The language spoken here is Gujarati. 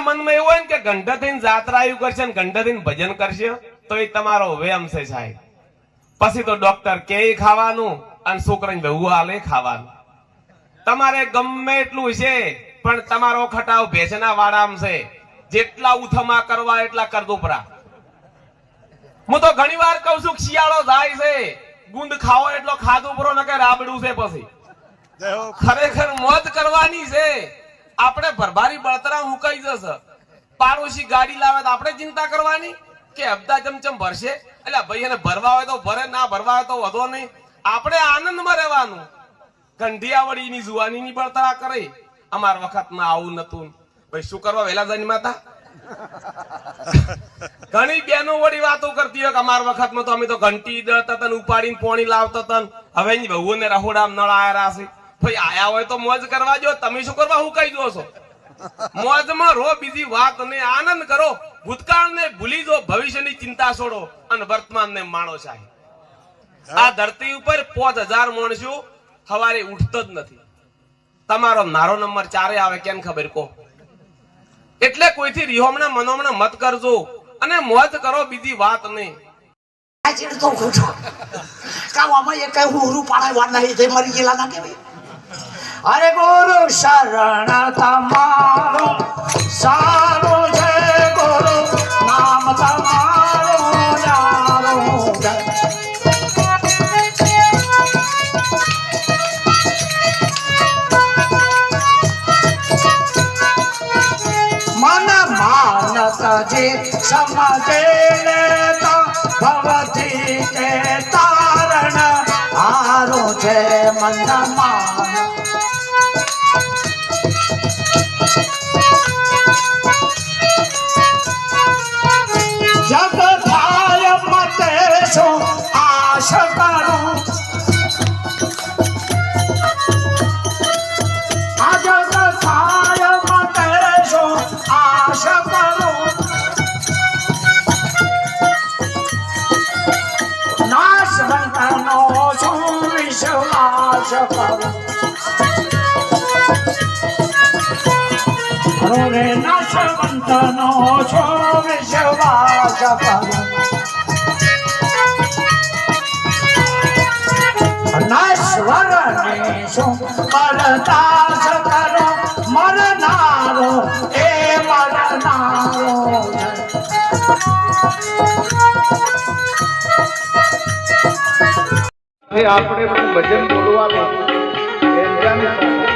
મનમાં એવું હોય ને કે ગંઢ થઈને જાત્રા આવ્યું કરશે ને ગંઢા થઈને ભજન કરશે તો એ તમારો વેમ છે સાહેબ. પછી તો ડોક્ટર કે ખાવાનું અને છોકરાને વહુ હાલે ખાવાનું. તમારે ગમે એટલું છે પણ તમારો ખટાવ ભેંસના વાળામ છે. જેટલા ઉથમા કરવા એટલા કરદુપરા. હું તો ઘણી વાર કઉ છું શિયાળો જાય છે ગુંદ ખાવો એટલો ખાધું પરો કે રાબડું છે પછી. ખરેખર મોત કરવાની છે. આપણે ભરભારી બળતરા મુકાઈ જશે. પાડોશી ગાડી લાવે તો આપણે ચિંતા કરવાની? કે હપ્તા ચમચમ ભરશે? એટલે ભાઈ એને ભરવા હોય તો ભરે, ના ભરવા હોય તો વધો નહીં. આપણે આનંદમાં રહેવાનું. કંઢિયાવળીની જુવાનીની બળતરા કરે. અમાર વખતમાં આવું નતું ભાઈ, શું કરવા વહેલા માતા? ઘણી બેનો વળી વાતો કરતી હોય કે અમાર વખતમાં તો અમે તો ઘંટી દળતા હતા ને ઉપાડીને પોણી લાવતા હતા ને હવે એની ને રહોડામાં નળ આયા છે. ભાઈ, આયા હોય તો મોજ કરવા જો તમે શું કરવા હું કહી દો છો? મોજમાં રો બીજી વાત ને આનંદ કરો. ભૂતકાળને ભૂલી જો, ભવિષ્યની ચિંતા છોડો અને વર્તમાનને માણો સાહેબ. આ ધરતી ઉપર પોચ હજાર માણસો સવારે ઉઠતો જ નથી. તમારો નારો નંબર ચારે આવે, કેમ ખબર કહો એટલે કોઈથી રિહોમણા મનોમણા મત કરજો અને મોજ કરો, બીજી વાત નહીં આજે તો ખોટો કામ આમાં એક કઈ હું પાડાય વાર નહીં તે મરી ગયેલા ના કેવાય અરે ગુરુ શરણ તમારો સારો છે ગુરુ, નામ તમારો યારો. મન માનસ જે સમજે લેતા ભવતી કે તારણ આરો છે મન માન આશ કરું. નાશવંતનો શું વિશ્વાસ કરું. બરદાસ કરો મરનારો એ મરનારો આપણે ભજન બોલવાનું સાથે